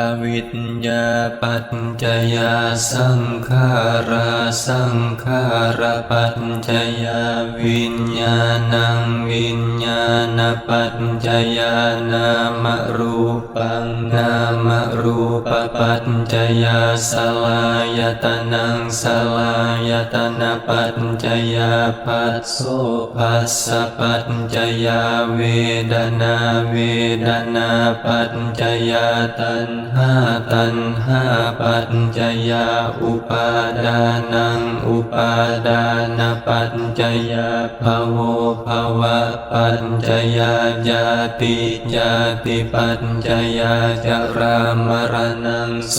อวิชญาปัจจยาสังขาราสังขารปัจจยาวิญญาณังวิญญาณปัจจยานามรูปังนามรูปปัจจยาสลายตนังสลายตนะปัจจยาปัสโสปัสสะปัจจยาเวดนาเวดนาปัจจยาตัณหาตัณหาปัจจยาอุปาดานังอุปาดานปัจจยาภโวภวะปัจจยาญาติญาติปัจจยาจรามรณังโส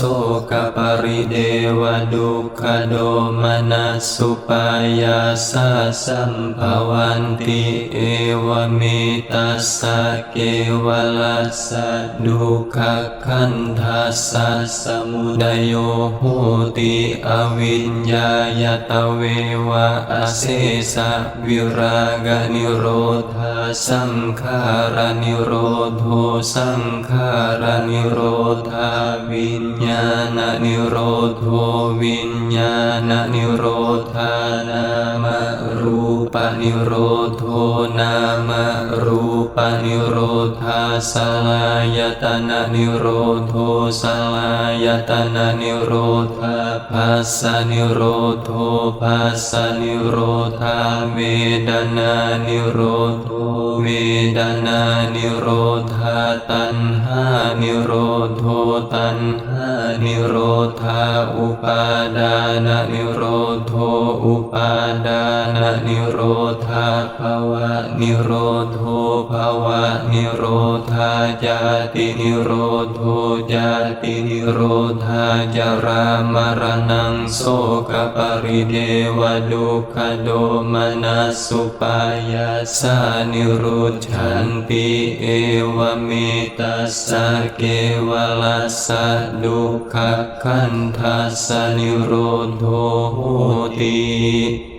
กปริเดวดุขโดมนัสสุปายาสาสัมภวันติเอวเมตัสสะเกวลัสสะดุขขันทัสสะสมุดโยโหติอวิญญายตเววะอเสสะวิรากนิโรธาสังขารนิโรโทสังขารนิโรธาวิญญาณนิโรโทวิญญาณนิโรธานามรูปนิโรโทนามรู นิโรธาสลายตนะนิโรโทสลายตนะนิโรธาภัสสนิโรโทภัสสนิโรธาเวดนานิโรโทเวดนานิโรธาตัณหานิโรโทตัณหานิโรธาอุปาดานนิโรโทอุปาดานนิโรธาภวะนิโรโทภววะนิโรธาจาตินิโรโทจาตินิโรธาจารามรณังโสกปริเดวดุขโดมนัสสุปายาสานิรุจฉันติเอวเมตัสสะเกวลัสสะดุขขันทัสสนิโรโทโหติ